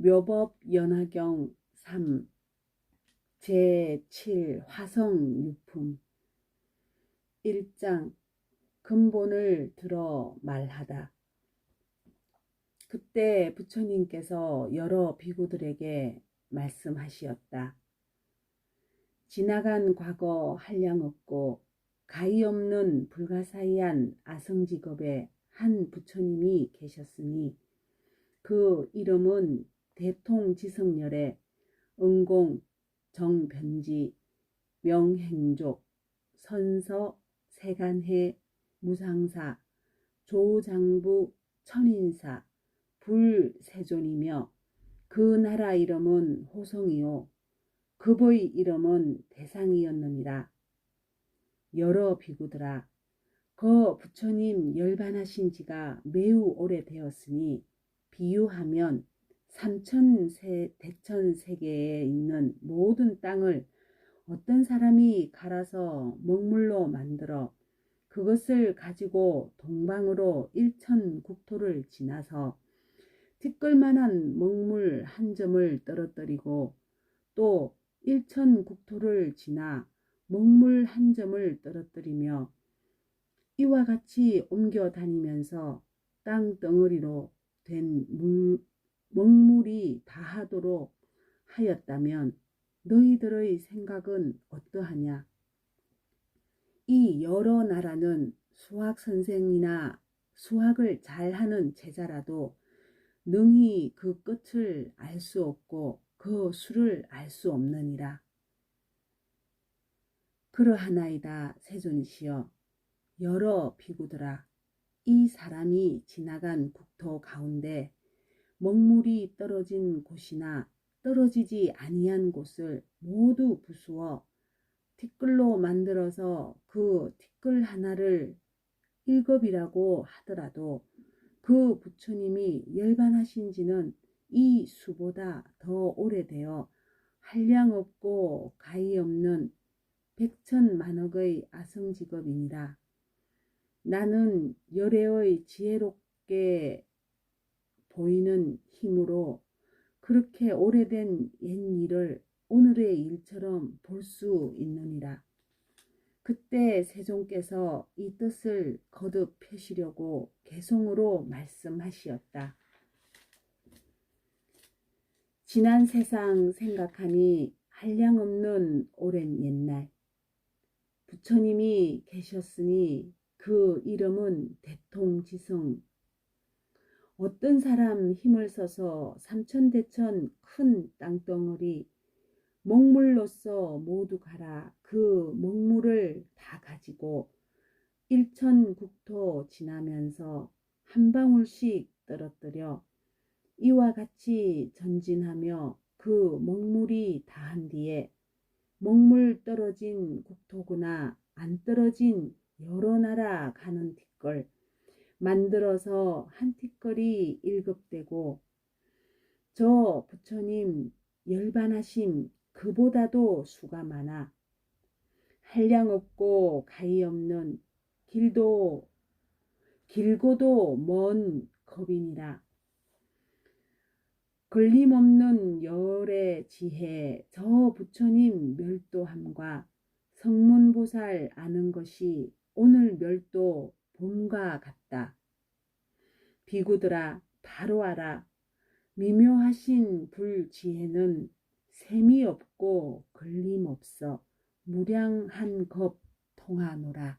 묘법 연화경 3 제7 화성 유품 1장 근본을 들어 말하다. 그때 부처님께서 여러 비구들에게 말씀하시었다. 지나간 과거 한량 없고 가히 없는 불가사의한 아성직업의 한 부처님이 계셨으니 그 이름은 대통지성열의 응공, 정변지, 명행족, 선서, 세간해, 무상사, 조장부, 천인사, 불세존이며 그 나라 이름은 호성이요 급의 이름은 대상이었느니라. 여러 비구들아 그 부처님 열반하신 지가 매우 오래되었으니 비유하면 삼천 세 대천 세계에 있는 모든 땅을 어떤 사람이 갈아서 먹물로 만들어 그것을 가지고 동방으로 일천 국토를 지나서 티끌만한 먹물 한 점을 떨어뜨리고 또 일천 국토를 지나 먹물 한 점을 떨어뜨리며 이와 같이 옮겨 다니면서 땅 덩어리로 된 물, 먹물이 다하도록 하였다면 너희들의 생각은 어떠하냐? 이 여러 나라는 수학 선생이나 수학을 잘하는 제자라도 능히 그 끝을 알 수 없고 그 수를 알 수 없느니라. 그러하나이다 세존이시여 여러 비구들아 이 사람이 지나간 국토 가운데 먹물이 떨어진 곳이나 떨어지지 아니한 곳을 모두 부수어 티끌로 만들어서 그 티끌 하나를 일급이라고 하더라도 그 부처님이 열반하신 지는 이 수보다 더 오래되어 한량 없고 가히 없는 백천만억의 아성직업이니라. 나는 열애의 지혜롭게 보이는 힘으로 그렇게 오래된 옛 일을 오늘의 일처럼 볼 수 있느니라. 그때 세종께서 이 뜻을 거듭 펴시려고 개성으로 말씀하시었다. 지난 세상 생각하니 한량없는 오랜 옛날 부처님이 계셨으니 그 이름은 대통지성 어떤 사람 힘을 써서 삼천대천 큰 땅덩어리 먹물로서 모두 가라. 그 먹물을 다 가지고 일천국토 지나면서 한 방울씩 떨어뜨려 이와 같이 전진하며 그 먹물이 다한 뒤에 먹물 떨어진 국토구나 안 떨어진 여러 나라 가는 티끌 만들어서 한 티끌이 일급되고 저 부처님 열반하심 그보다도 수가 많아 한량 없고 가히 없는 길도 길고도 먼 겁이니라. 걸림없는 열의 지혜 저 부처님 멸도함과 성문보살 아는 것이 오늘 멸도 봄과 같다. 비구들아 바로 알아 미묘하신 불지혜는 셈이 없고 걸림 없어 무량한 겁 통하노라.